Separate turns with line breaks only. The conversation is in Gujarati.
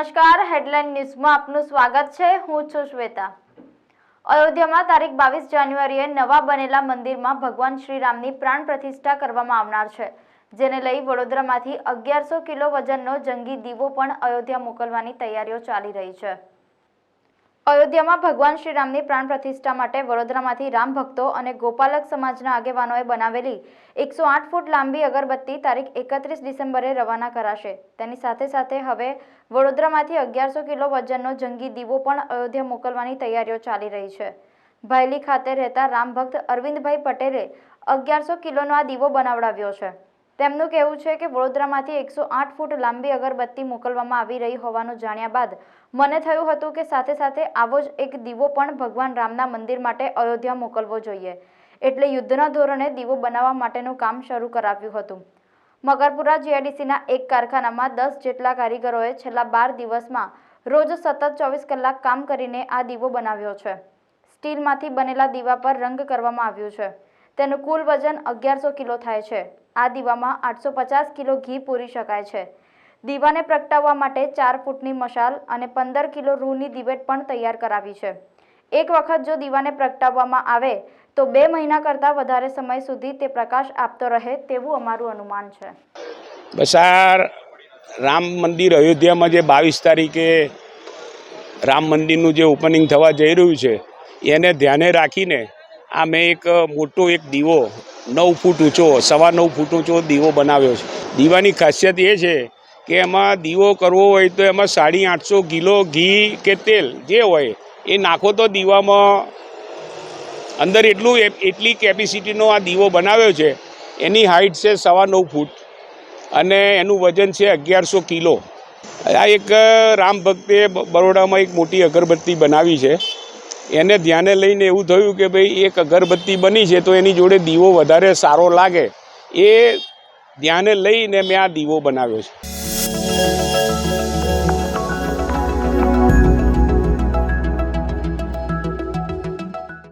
નમસ્કાર હેડલાઇન ન્યૂઝમાં આપનું સ્વાગત છે. હું છું શ્વેતા. અયોધ્યામાં તારીખ બાવીસ જાન્યુઆરીએ નવા બનેલા મંદિરમાં ભગવાન શ્રીરામની પ્રાણ પ્રતિષ્ઠા કરવામાં આવનાર છે, જેને લઈ વડોદરામાંથી અગિયારસો કિલો વજનનો જંગી દીવો પણ અયોધ્યા મોકલવાની તૈયારીઓ ચાલી રહી છે. અયોધ્યામાં ભગવાન શ્રીરામની પ્રાણ પ્રતિષ્ઠા માટે વડોદરામાંથી રામ ભક્તો અને ગોપાલક સમાજના આગેવાનોએ બનાવેલી એકસો આઠ ફૂટ લાંબી અગરબત્તી તારીખ એકત્રીસ ડિસેમ્બરે રવાના કરાશે. તેની સાથે સાથે હવે વડોદરામાંથી અગિયારસો કિલો વજનનો જંગી દીવો પણ અયોધ્યા મોકલવાની તૈયારીઓ ચાલી રહી છે. ભાયલી ખાતે રહેતા રામ ભક્ત અરવિંદભાઈ પટેલે અગિયારસો કિલોનો આ દીવો બનાવડાવ્યો છે. તેમનું કહેવું છે કે વડોદરામાંથી એકસો આઠ ફૂટ લાંબી અગરબત્તી મોકલવામાં આવી રહી હોવાનું જાણ્યા બાદ મને થયું હતું કે સાથે સાથે આવો જ એક દીવો પણ ભગવાન રામના મંદિર માટે અયોધ્યા મોકલવો જોઈએ. એટલે યુદ્ધના ધોરણે દીવો બનાવવા માટેનું કામ શરૂ કરાવ્યું હતું. મગરપુરા જીઆઈડીસીના એક કારખાનામાં દસ જેટલા કારીગરોએ છેલ્લા બાર દિવસમાં રોજ સતત ચોવીસ કલાક કામ કરીને આ દીવો બનાવ્યો છે. સ્ટીલમાંથી બનેલા દીવા પર રંગ કરવામાં આવ્યું છે. તેનું કુલ વજન અગિયારસો કિલો થાય છે. આ દીવામાં આઠસો પચાસ કિલો ઘી પૂરી શકાય છે. દીવાને પ્રગટાવવા માટે ચાર ફૂટની મશાલ અને પંદર કિલો રૂની દિવેટ પણ તૈયાર કરાવી છે. એક વખત જો દીવાને પ્રગટાવવામાં આવે, તો બે મહિના કરતાં વધારે સમય સુધી તે પ્રકાશ આપતો રહે તેવું અમારું અનુમાન છે.
બસ આ રામ મંદિર અયોધ્યામાં જે બાવીસ તારીખે રામ મંદિરનું જે ઓપનિંગ થવા જઈ રહ્યું છે, એને ધ્યાને રાખીને આ મેં એક મોટો એક દીવો, નવ ફૂટ ઊંચો, સવા નવ ફૂટ ઊંચો દીવો બનાવ્યો છે. દીવાની ખાસિયત એ છે કે એમાં દીવો કરવો હોય તો એમાં સાડી આઠસો કિલો ઘી કે તેલ જે હોય, એ નાખો તો દીવામાં અંદર એટલું એટલી કેપેસિટીનો આ દીવો બનાવ્યો છે, એની હાઇટ છે સવા નવ ફૂટ અને એનું વજન છે અગિયારસો કિલો. આ એક રામ ભક્તે બરોડામાં એક મોટી અગરબત્તી બનાવી છે. એને ધ્યાને લઈને એવું થયું કે ભાઈ, એક અગરબત્તી બની છે તો એની જોડે દીવો વધારે સારો લાગે. એ ધ્યાને લઈને મેં આ દીવો બનાવ્યો છે.